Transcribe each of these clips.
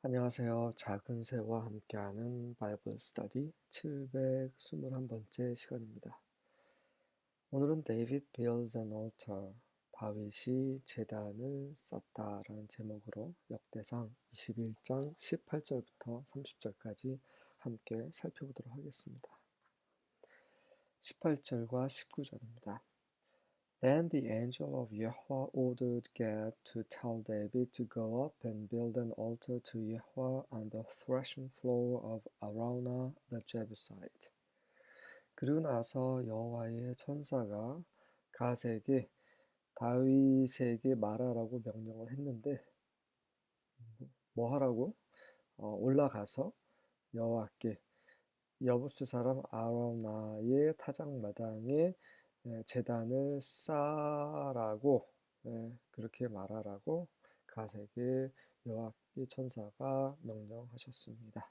안녕하세요. 작은 새와 함께하는 바이블 스터디 721번째 시간입니다. 오늘은 David builds an altar, 다윗이 제단을 쌓다라는 제목으로 역대상 21장 18절부터 30절까지 함께 살펴보도록 하겠습니다. 18절과 19절입니다. Then the angel of Yahweh ordered Gad to tell David to go up and build an altar to Yahweh on the threshing floor of Araunah the Jebusite. 그리고 나서 여호와의 천사가 가세에게 다윗에게 말하라고 명령을 했는데 뭐 하라고? 어, 올라가서 여호와께 여부스 사람 아라우나의 타작 마당에 재단을 쌓라고 그렇게 말하라고 가세게 여호와의 천사가 명령하셨습니다.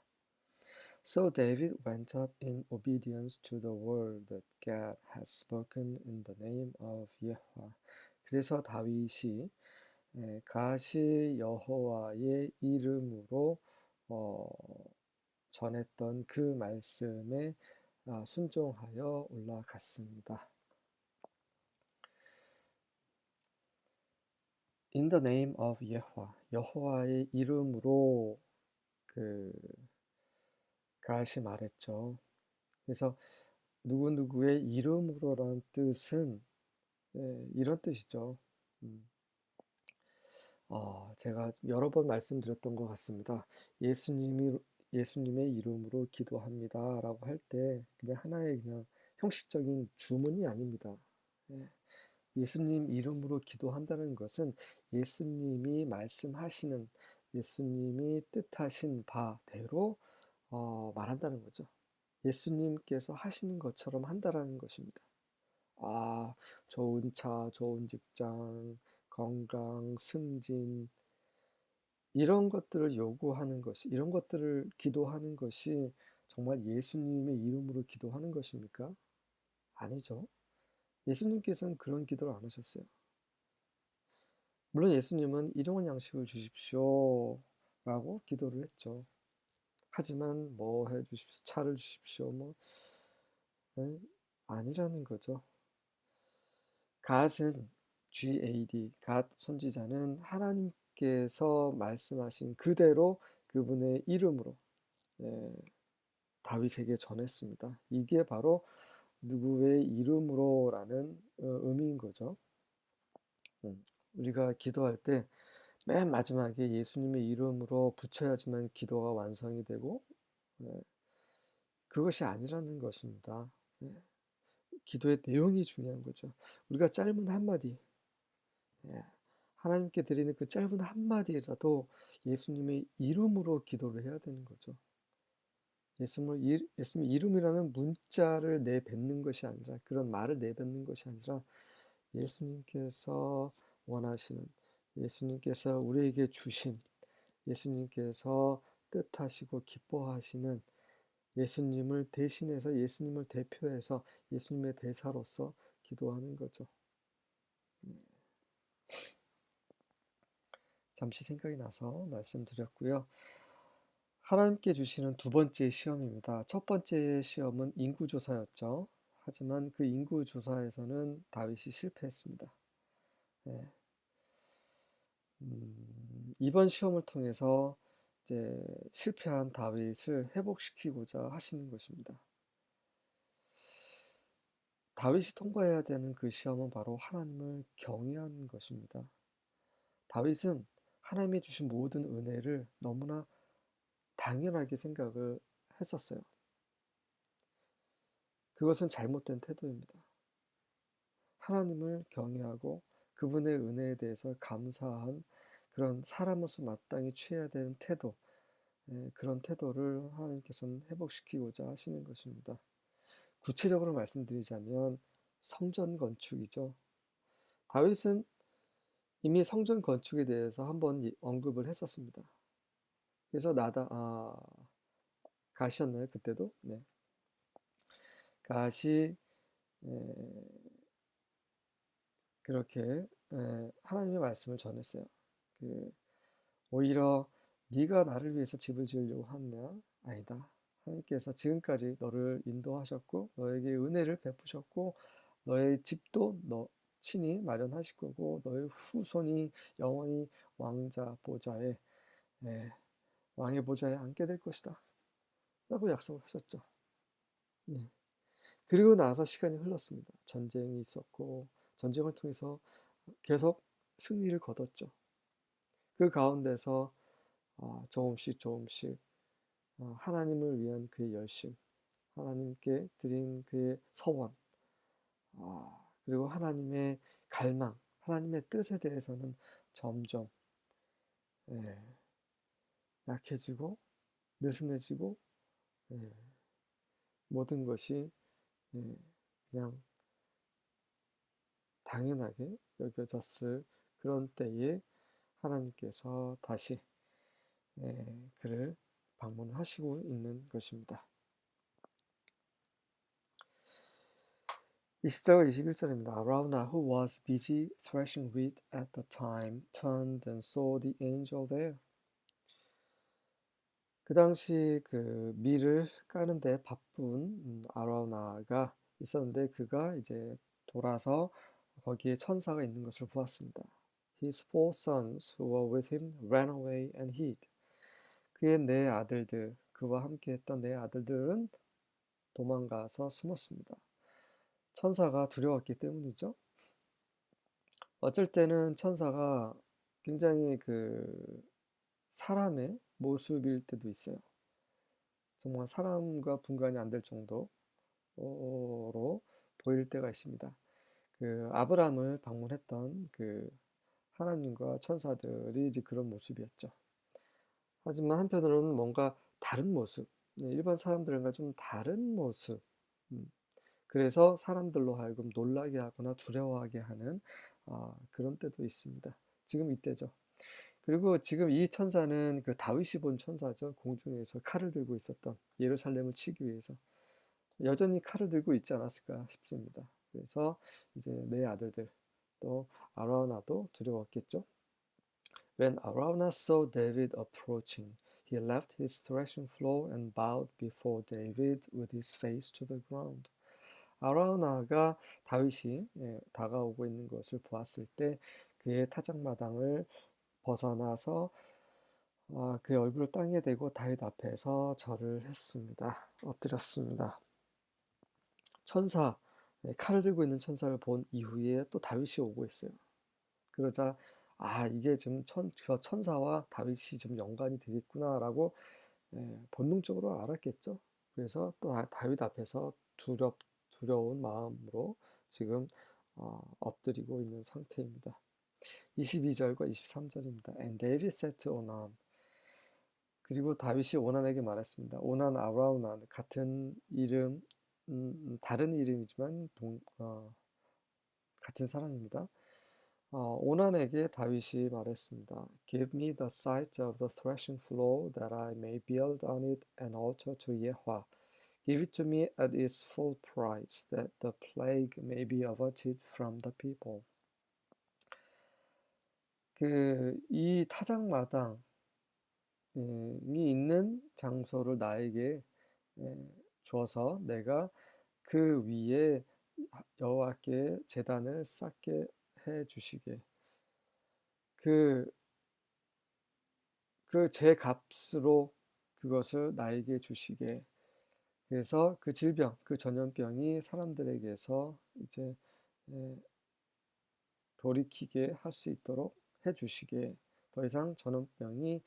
So David went up in obedience to the word that God had spoken in the name of Yahweh. 그래서 다윗이 가시 여호와의 이름으로 어, 전했던 그 말씀에 순종하여 올라갔습니다. In the name of Yahweh, 여호와의 이름으로 그 가시 말했죠. 그래서 누구누구의 이름으로라는 뜻은 예, 이런 뜻이죠. 음. 어, 제가 여러 번 말씀드렸던 것 같습니다. 예수님이 예수님의 이름으로 기도합니다라고 할 때 그냥 하나의 그냥 형식적인 주문이 아닙니다. 예. 예수님 이름으로 기도한다는 것은 예수님이 말씀하시는 예수님이 뜻하신 바대로 어, 말한다는 거죠. 예수님께서 하시는 것처럼 한다라는 것입니다. 아, 좋은 차, 좋은 직장, 건강, 승진, 이런 것들을 요구하는 것이, 이런 것들을 기도하는 것이 정말 예수님의 이름으로 기도하는 것입니까? 아니죠. 예수님께서는 그런 기도를 안 하셨어요. 물론 예수님은 일용할 양식을 주십시오 라고 기도를 했죠. 하지만 뭐 해 주십시오, 차를 주십시오, 뭐 네? 아니라는 거죠. 갓은 GAD, 갓 선지자는 하나님께서 말씀하신 그대로 그분의 이름으로 네, 다윗에게 전했습니다. 이게 바로 누구의 이름으로라는 어, 의미인 거죠. 음, 우리가 기도할 때 맨 마지막에 예수님의 이름으로 붙여야지만 기도가 완성이 되고 네, 그것이 아니라는 것입니다. 네, 기도의 내용이 중요한 거죠. 우리가 짧은 한마디 네, 하나님께 드리는 그 짧은 한마디라도 예수님의 이름으로 기도를 해야 되는 거죠. 예수님을, 예수님 이름이라는 문자를 내뱉는 것이 아니라 그런 말을 내뱉는 것이 아니라 예수님께서 원하시는 예수님께서 우리에게 주신 예수님께서 뜻하시고 기뻐하시는 예수님을 대신해서 예수님을 대표해서 예수님의 대사로서 기도하는 거죠. 네. 잠시 생각이 나서 말씀드렸고요. 하나님께 주시는 두 번째 시험입니다. 첫 번째 시험은 인구조사였죠. 하지만 그 인구조사에서는 다윗이 실패했습니다. 네. 음, 이번 시험을 통해서 이제 실패한 다윗을 회복시키고자 하시는 것입니다. 다윗이 통과해야 되는 그 시험은 바로 하나님을 경외하는 것입니다. 다윗은 하나님이 주신 모든 은혜를 너무나 당연하게 생각을 했었어요. 그것은 잘못된 태도입니다. 하나님을 경외하고 그분의 은혜에 대해서 감사한 그런 사람으로서 마땅히 취해야 되는 태도, 예, 그런 태도를 하나님께서는 회복시키고자 하시는 것입니다. 구체적으로 말씀드리자면 성전 건축이죠. 다윗은 이미 성전 건축에 대해서 한번 언급을 했었습니다. 그래서 나다 아 가시였나요 그때도? 네. 가시 에, 그렇게 에, 하나님의 말씀을 전했어요. 그 오히려 네가 나를 위해서 집을 지으려고 하느냐? 아니다. 하나님께서 지금까지 너를 인도하셨고 너에게 은혜를 베푸셨고 너의 집도 너 친히 마련하실 거고 너의 후손이 영원히 왕자 보좌에 예, 왕의 보좌에 앉게 될 것이다. 라고 약속을 하셨죠. 네. 그리고 나서 시간이 흘렀습니다. 전쟁이 있었고 전쟁을 통해서 계속 승리를 거뒀죠. 그 가운데서 아, 조금씩 조금씩 어, 하나님을 위한 그의 열심, 하나님께 드린 그의 서원, 아, 그리고 하나님의 갈망, 하나님의 뜻에 대해서는 점점 예, 약해지고 느슨해지고 예, 모든 것이 예, 그냥 당연하게 여겨졌을 그런 때에 하나님께서 다시 예, 그를 방문하시고 있는 것입니다. 20절과 21절입니다. Arauna, who was busy threshing wheat at the time, turned and saw the angel there. 그 당시 그 밀을 까는데 바쁜 아라우나가 있었는데 그가 이제 돌아서 거기에 천사가 있는 것을 보았습니다. His four sons who were with him ran away and hid. 그의 네 아들들, 그와 함께 했던 네 아들들은 도망가서 숨었습니다. 천사가 두려웠기 때문이죠. 어쩔 때는 천사가 굉장히 그 사람의 모습일 때도 있어요. 정말 사람과 분간이 안 될 정도로 보일 때가 있습니다. 그 아브라함을 방문했던 그 하나님과 천사들이 이제 그런 모습이었죠. 하지만 한편으로는 뭔가 다른 모습, 네, 일반 사람들과 좀 다른 모습. 음, 그래서 사람들로 하여금 놀라게 하거나 두려워하게 하는 아, 그런 때도 있습니다. 지금 이때죠. 그리고 지금 이 천사는 그 다윗이 본 천사죠. 공중에서 칼을 들고 있었던 예루살렘을 치기 위해서 여전히 칼을 들고 있지 않았을까 싶습니다. 그래서 이제 내 아들들 또 아라우나도 두려웠겠죠. When Araunah saw David approaching, he left his threshing floor and bowed before David with his face to the ground. 아라우나가 다윗이 예, 다가오고 있는 것을 보았을 때 그의 타작마당을 벗어나서 아, 그의 얼굴을 땅에 대고 다윗 앞에서 절을 했습니다. 엎드렸습니다. 천사, 예, 칼을 들고 있는 천사를 본 이후에 또 다윗이 오고 있어요. 그러자 아 이게 지금 천, 저 천사와 다윗이 좀 연관이 되겠구나라고 예, 본능적으로 알았겠죠. 그래서 또 다윗 앞에서 두렵, 두려운 마음으로 지금 어, 엎드리고 있는 상태입니다. 22절과 23절입니다. And David said to Onan 그리고 다윗이 오난에게 말했습니다. 오난 아라우난 같은 이름 음, 다른 이름이지만 동, 어, 같은 사람입니다. 어, 오난에게 다윗이 말했습니다. Give me the site of the threshing floor that I may build on it an altar to Yahweh. Give it to me at its full price, that the plague may be averted from the people. 그 이 타작마당이 있는 장소를 나에게 주어서 내가 그 위에 여호와께 제단을 쌓게 해 주시게. 그 그 제 값으로 그것을 나에게 주시게. 그래서 그 질병 그 전염병이 사람들에게서 이제 돌이키게 할 수 있도록 해 주시게 더 이상 전염병이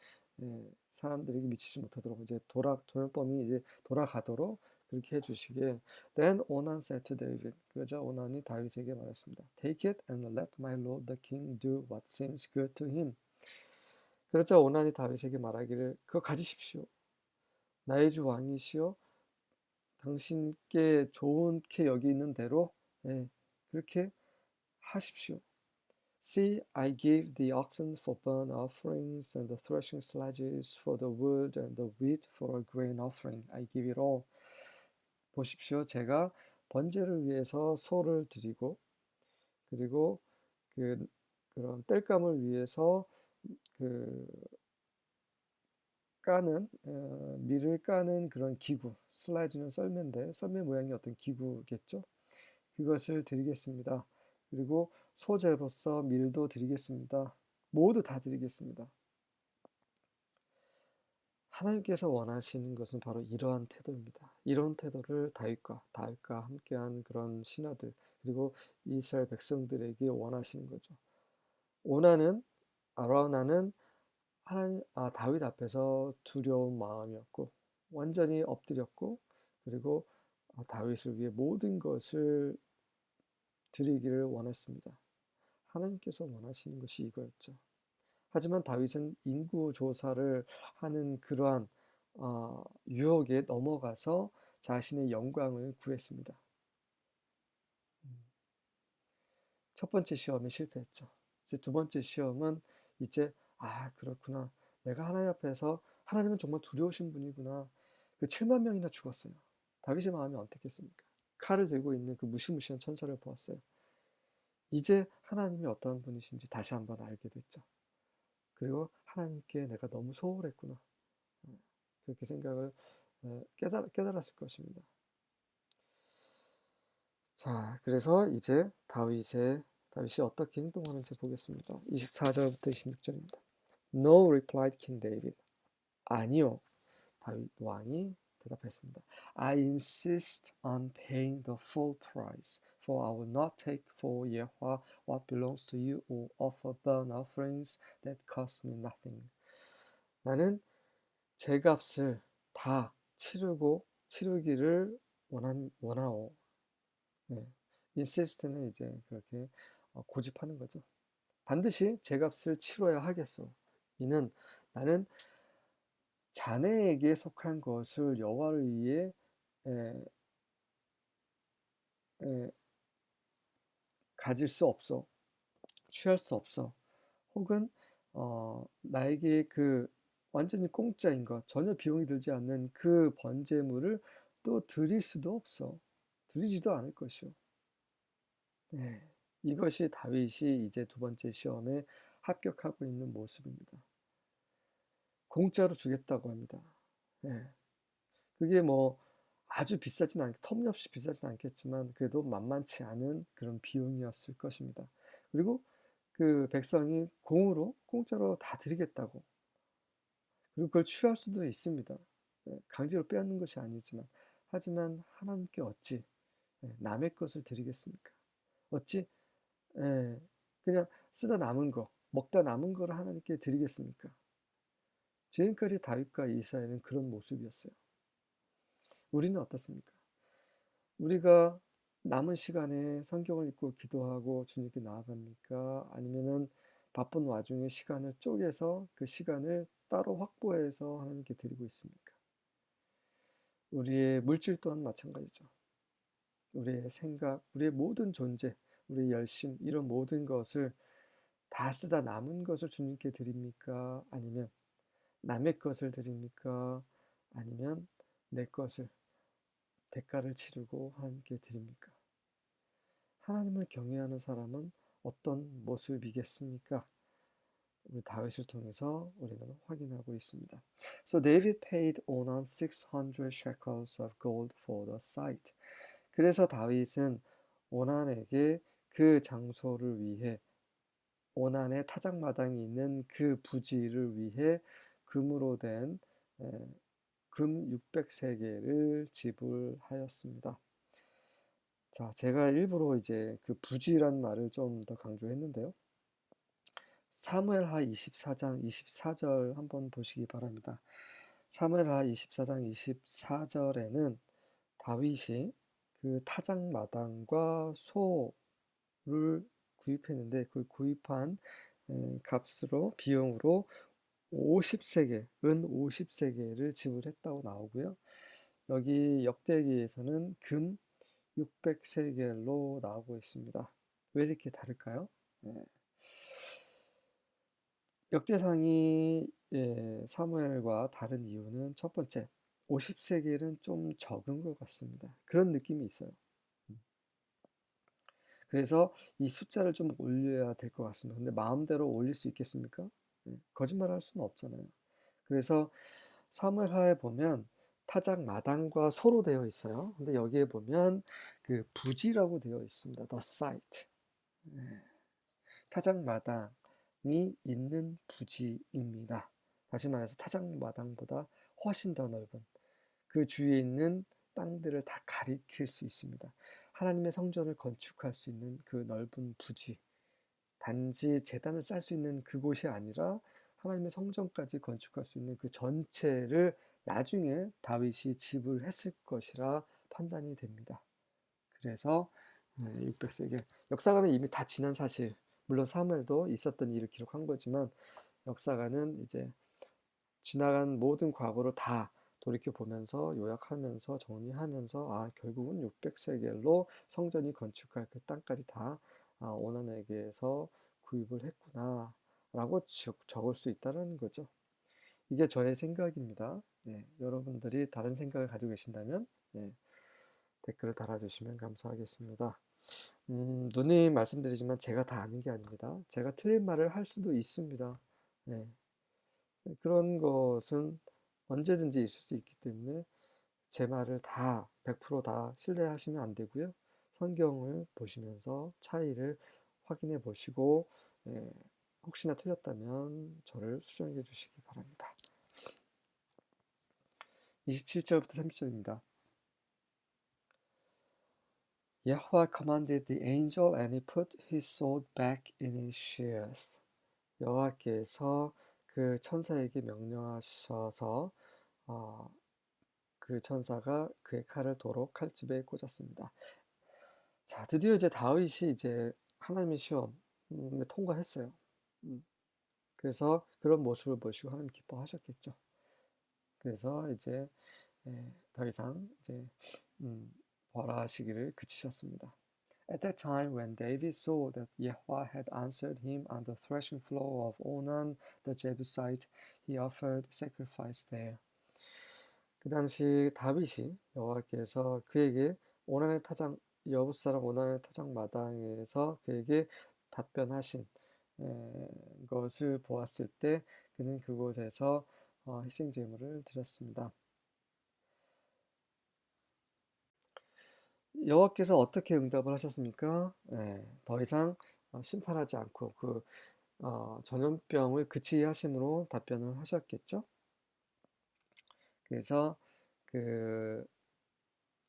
사람들에게 미치지 못하도록 이제 돌아 전염병이 이제 돌아가도록 그렇게 해주시게. Then Onan said to David. 그러자 오난이 다윗에게 말했습니다. Take it and let my lord the king do what seems good to him. 그러자 오난이 다윗에게 말하기를 그거 가지십시오. 나의 주 왕이시여 당신께 좋게 여기는 대로 예, 그렇게 하십시오. See, I give the oxen for burnt offerings, and the threshing sledges for the wood, and the wheat for a grain offering. I give it all. 보십시오. 제가 번제를 위해서 소를 드리고 그리고 그 그런 땔감을 위해서 그 까는 어, 밀을 까는 그런 기구 슬라이드는 썰매인데 썰매 모양의 어떤 기구겠죠. 그것을 드리겠습니다. 그리고 소재로서 밀도 드리겠습니다. 모두 다 드리겠습니다. 하나님께서 원하시는 것은 바로 이러한 태도입니다. 이런 태도를 다윗과 다윗과 함께한 그런 신하들 그리고 이스라엘 백성들에게 원하시는 거죠. 오나는 아라우나는 하나님 아 다윗 앞에서 두려운 마음이었고 완전히 엎드렸고 그리고 아, 다윗을 위해 모든 것을 드리기를 원했습니다. 하나님께서 원하시는 것이 이거였죠. 하지만 다윗은 인구 조사를 하는 그러한 어, 유혹에 넘어가서 자신의 영광을 구했습니다. 음. 첫 번째 시험에 실패했죠. 이제 두 번째 시험은 이제 아 그렇구나. 내가 하나님 앞에서 하나님은 정말 두려우신 분이구나. 그 7만 명이나 죽었어요. 다윗의 마음이 어떻겠습니까? 칼을 들고 있는 그 무시무시한 천사를 보았어요. 이제 하나님이 어떤 분이신지 다시 한번 알게 됐죠. 그리고 하나님께 내가 너무 소홀했구나. 어, 그렇게 생각을 어, 깨달, 깨달았을 것입니다. 자, 그래서 이제 다윗의 다윗이 어떻게 행동하는지 보겠습니다. 24절부터 26절입니다. No replied King David. 아니요. 다윗 왕이 대답했습니다. I insist on paying the full price. For I will not take for Yahweh what belongs to you or offer burnt offerings that cost me nothing. 나는 제 값을 다 치르고 치르기를 원한, 원하오. 네. insist는 이제 그렇게 고집하는 거죠. 반드시 제 값을 치러야 하겠소. 이는 나는 자네에게 속한 것을 여호와를 위해 에, 에, 가질 수 없어. 취할 수 없어. 혹은 어, 나에게 그 완전히 공짜인 것, 전혀 비용이 들지 않는 그 번제물을 또 드릴 수도 없어. 드리지도 않을 것이오. 네, 이것이 다윗이 이제 두 번째 시험에 합격하고 있는 모습입니다. 공짜로 주겠다고 합니다. 네. 그게 뭐 아주 비싸진 않, 터무니없이 비싸진 않겠지만 그래도 만만치 않은 그런 비용이었을 것입니다. 그리고 그 백성이 공으로 공짜로 다 드리겠다고 그리고 그걸 취할 수도 있습니다. 예, 강제로 빼앗는 것이 아니지만 하지만 하나님께 어찌 예, 남의 것을 드리겠습니까? 어찌 예, 그냥 쓰다 남은 거 먹다 남은 거를 하나님께 드리겠습니까? 지금까지 다윗과 이스라엘은 그런 모습이었어요. 우리는 어떻습니까? 우리가 남은 시간에 성경을 읽고 기도하고 주님께 나아갑니까? 아니면은 바쁜 와중에 시간을 쪼개서 그 시간을 따로 확보해서 하나님께 드리고 있습니까? 우리의 물질 또한 마찬가지죠. 우리의 생각, 우리의 모든 존재, 우리의 열심, 이런 모든 것을 다 쓰다 남은 것을 주님께 드립니까? 아니면 남의 것을 드립니까? 아니면 내 것을 대가를 치르고 하나님께 드립니까? 하나님을 경외하는 사람은 어떤 모습이겠습니까? 우리 다윗을 통해서 우리는 확인하고 있습니다. So David paid Onan 600 shekels of gold for the site. 그래서 다윗은 오난에게 그 장소를 위해 오난의 타작마당이 있는 그 부지를 위해 금으로 된 금 600세계를 지불하였습니다. 자, 제가 일부러 이제 그 부지란 말을 좀 더 강조했는데요. 사무엘하 24장 24절 한번 보시기 바랍니다. 사무엘하 24장 24절에는 다윗이 그 타작 마당과 소를 구입했는데 그 구입한 값으로 비용으로 50세계, 은 50세계를 지불했다고 나오고요. 여기 역대기에서는 금 600세겔로 나오고 있습니다. 왜 이렇게 다를까요? 네. 역대상이 예, 사무엘과 다른 이유는 첫 번째, 50세겔은 좀 적은 것 같습니다. 그런 느낌이 있어요. 음. 그래서 이 숫자를 좀 올려야 될 것 같습니다. 근데 마음대로 올릴 수 있겠습니까? 네, 거짓말할 수는 없잖아요. 그래서 사무엘하에 보면 타작 마당과 소로 되어 있어요. 근데 여기에 보면 그 부지라고 되어 있습니다. The site. 네. 타작 마당이 있는 부지입니다. 다시 말해서 타작 마당보다 훨씬 더 넓은 그 주위에 있는 땅들을 다 가리킬 수 있습니다. 하나님의 성전을 건축할 수 있는 그 넓은 부지. 단지 재단을 쌓을 수 있는 그곳이 아니라 하나님의 성전까지 건축할 수 있는 그 전체를 나중에 다윗이 지불했을 것이라 판단이 됩니다. 그래서 600세기 역사가는 이미 다 지난 사실 물론 사무엘도 있었던 일을 기록한 거지만 역사가는 이제 지나간 모든 과거를 다 돌이켜 보면서 요약하면서 정리하면서 아 결국은 600세겔로 성전이 건축할 그 땅까지 다 아, 오난에게서 구입을 했구나 라고 적을 수 있다는 거죠. 이게 저의 생각입니다. 네, 여러분들이 다른 생각을 가지고 계신다면 네, 댓글을 달아주시면 감사하겠습니다. 음, 누님 말씀드리지만 제가 다 아는 게 아닙니다. 제가 틀린 말을 할 수도 있습니다. 네, 그런 것은 언제든지 있을 수 있기 때문에 제 말을 다 100%다 신뢰하시면 안 되고요. 성경을 보시면서 차이를 확인해 보시고 예, 혹시나 틀렸다면 저를 수정해 주시기 바랍니다. 27절부터 30절입니다. Yahweh commanded the angel and he put his sword back in his shears. 여호와께서 그 천사에게 명령하셔서 어, 그 천사가 그의 칼을 도로 칼집에 꽂았습니다. 자, 드디어 이제 다윗이 이제 하나님의 시험에 통과했어요. 음, 그래서 그런 모습을 보시고 하나님 기뻐하셨겠죠. 그래서 이제 예, 더 이상 이제 음, 벌하시기를 그치셨습니다. At that time, when David saw that Yahweh had answered him on the threshing floor of Onan the Jebusite, he offered sacrifice there. 그 당시 다윗이 여호와께서 그에게 오난의 타장 여부 사람 오난의 타장 마당에서 그에게 답변하신 에, 것을 보았을 때 그는 그곳에서 어, 희생 제물을 드렸습니다. 여호와께서 어떻게 응답을 하셨습니까? 네, 더 이상 어, 심판하지 않고 그 어, 전염병을 그치게 하심으로 답변을 하셨겠죠. 그래서 그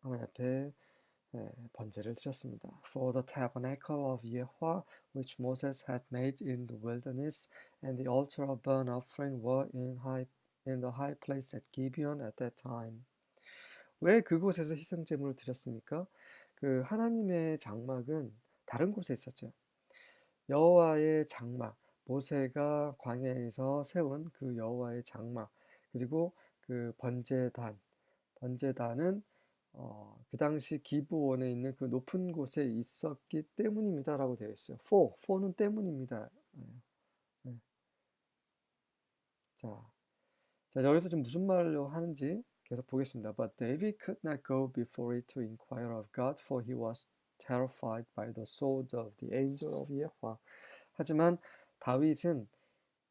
하나님 앞에 네, 번제를 드렸습니다. For the tabernacle of Yahweh, which Moses had made in the wilderness, and the altar of burnt offering were in high in the high place at Gibeon at that time. 왜 그곳에서 희생 제물을 드렸습니까? 그 하나님의 장막은 다른 곳에 있었죠. 여호와의 장막, 모세가 광야에서 세운 그 여호와의 장막, 그리고 그 번제단, 번제단은 어, 그 당시 기부원에 있는 그 높은 곳에 있었기 때문입니다 라고 되어 있어요. for, for는 때문입니다. 네. 네. 자, 자 여기서 지금 무슨 말을 하는지 계속 보겠습니다. But David could not go before it to inquire of God, for he was terrified by the sword of the angel of Yahweh. 하지만 다윗은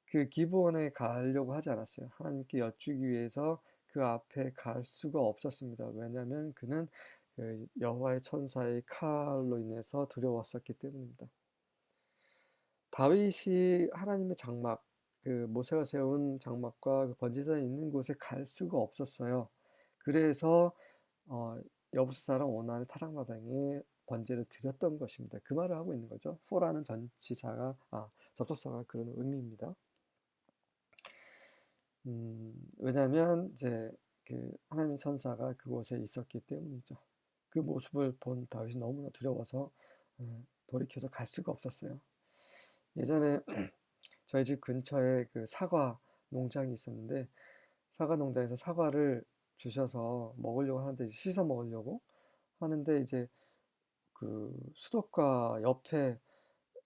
그 기브온에 가려고 하지 않았어요. 하나님께 여쭈기 위해서 그 앞에 갈 수가 없었습니다. 왜냐하면 그는 그 여호와의 천사의 칼로 인해서 두려웠었기 때문입니다. 다윗이 하나님의 장막, 그 모세가 세운 장막과 그 번제단이 있는 곳에 갈 수가 없었어요. 그래서 어, 여부수 사람 원하는 타작마당에 번제를 드렸던 것입니다. 그 말을 하고 있는 거죠. 포라는 전치사가 아, 접속사가 그런 의미입니다. 음, 왜냐하면 이제 그 하나님의 천사가 그곳에 있었기 때문이죠. 그 모습을 본 다윗이 너무나 두려워서 어, 돌이켜서 갈 수가 없었어요. 예전에 저희 집 근처에 그 사과 농장이 있었는데 사과 농장에서 사과를 주셔서 먹으려고 하는데 씻어 먹으려고 하는데 이제 그 수도가 옆에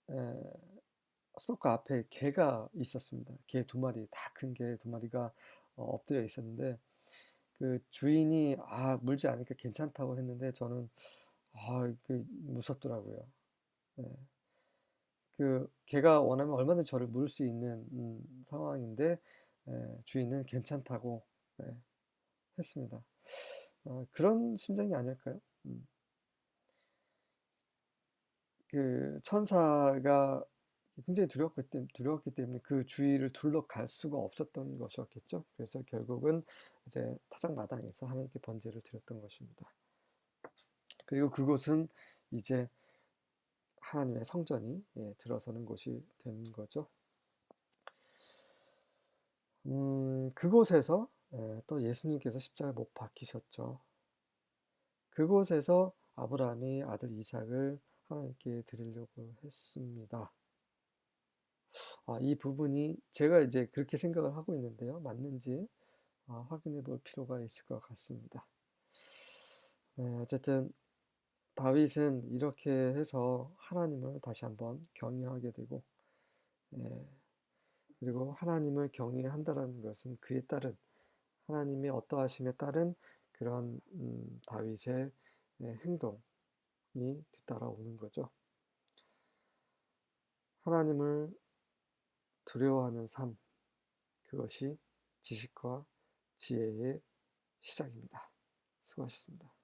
에, 수도가 앞에 개가 있었습니다. 개 두 마리, 다 큰 개 두 마리가 어, 엎드려 있었는데 그 주인이 아 물지 않으니까 괜찮다고 했는데 저는 아 그 무섭더라고요. 네. 그 걔가 원하면 얼마든지 저를 물을 수 있는 음, 상황인데 에, 주인은 괜찮다고 네, 했습니다. 어, 그런 심정이 아닐까요? 음. 그 천사가 굉장히 두려웠기, 때문에, 두려웠기 때문에 그 주위를 둘러갈 수가 없었던 것이었겠죠. 그래서 결국은 이제 타작 마당에서 하나님께 번제를 드렸던 것입니다. 그리고 그곳은 이제 하나님의 성전이 예, 들어서는 곳이 된 거죠. 음, 그곳에서 예, 또 예수님께서 십자가에 못 박히셨죠. 그곳에서 아브라함이 아들 이삭을 하나님께 드리려고 했습니다. 아, 이 부분이 제가 이제 그렇게 생각을 하고 있는데요. 맞는지 아, 확인해 볼 필요가 있을 것 같습니다. 네, 어쨌든 다윗은 이렇게 해서 하나님을 다시 한번 경외하게 되고, 예, 그리고 하나님을 경외한다라는 것은 그에 따른 하나님의 어떠하심에 따른 그런 음, 다윗의 예, 행동이 뒤따라오는 거죠. 하나님을 두려워하는 삶, 그것이 지식과 지혜의 시작입니다. 수고하셨습니다.